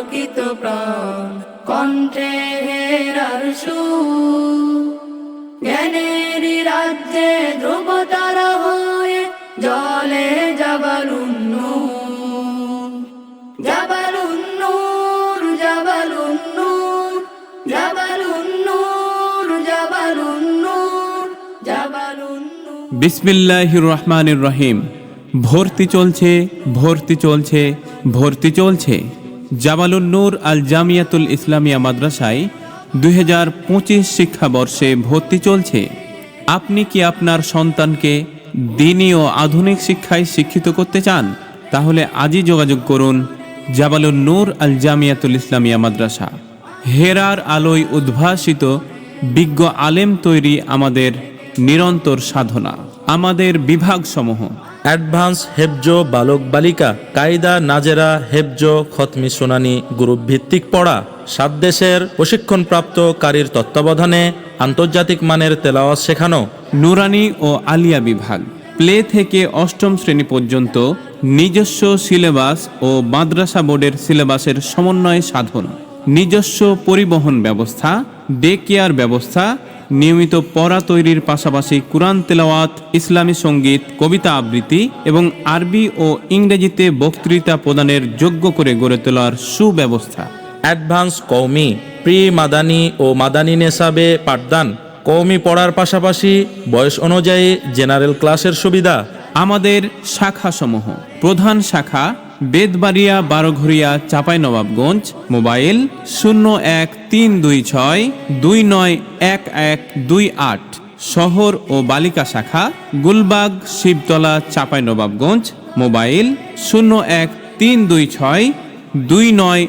পুলকিত প্রাণ, কণ্ঠে হেরার সুর জ্ঞানের রাজ্যে ধ্রুব তারা হয়ে জলে জাবালুন্নূর জাবালুন্নূর জাবালুন্নূর বিসমিল্লাহির রহমানির রহিম। ভর্তি চলছে ভর্তি চলছে ভর্তি চলছে। জামালুন নূর আল জামিয়াতুল ইসলামিয়া মাদ্রাসায় দুই হাজার পঁচিশ শিক্ষাবর্ষে ভর্তি চলছে। আপনি কি আপনার সন্তানকে দিনী ও আধুনিক শিক্ষায় শিক্ষিত করতে চান? তাহলে আজই যোগাযোগ করুন জাবালুন নূর আল জামিয়াতুল ইসলামিয়া মাদ্রাসা। হেরার আলোয় উদ্ভাসিত বিজ্ঞ আলেম তৈরি আমাদের নিরন্তর সাধনা, আমাদের বিভাগসমূহ। অ্যাডভান্স হেবজ বালক বালিকা কায়দা নাজেরা হেবজ খতমি সোনানি গ্রুপ ভিত্তিক পড়া, সাত দেশের প্রশিক্ষণপ্রাপ্ত কারীর তত্ত্বাবধানে আন্তর্জাতিক মানের তেলাওয়াত শেখানো, নুরানি ও আলিয়া বিভাগ। প্লে থেকে অষ্টম শ্রেণি পর্যন্ত নিজস্ব সিলেবাস ও মাদ্রাসা বোর্ডের সিলেবাসের সমন্বয় সাধন। নিজস্ব পরিবহন ব্যবস্থা, ডে কেয়ার ব্যবস্থা নিয়মিত পড়া তৈরির পাশাপাশি কোরআন তেলাওয়াত ইসলামী সংগীত কবিতা আবৃত্তি এবং আরবি ও ইংরেজিতে বক্তৃতা প্রদানের যোগ্য করে গড়ে তোলার সুব্যবস্থা। অ্যাডভান্স কৌমি প্রি মাদানি ও মাদানি নেশাবে পাঠদান। কৌমি পড়ার পাশাপাশি বয়স অনুযায়ী জেনারেল ক্লাসের সুবিধা। আমাদের শাখাসমূহ। প্রধান শাখা বেদবাড়িয়া বারোঘরিয়া চাঁপাইনবাবগঞ্জ, মোবাইল শূন্য এক তিন দুই ছয় দুই নয় এক এক দুই আট, শহর ও বালিকা শাখা, গুলবাগ, শিবতলা, চাঁপাইনবাবগঞ্জ, মোবাইল শূন্য এক তিন দুই ছয় দুই নয়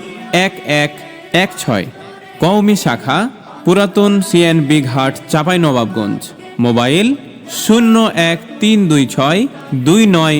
এক এক এক ছয়। কওমি শাখা, পুরাতন সিএনবি ঘাট চাঁপাইনবাবগঞ্জ, মোবাইল শূন্য এক তিন দুই ছয় দুই নয়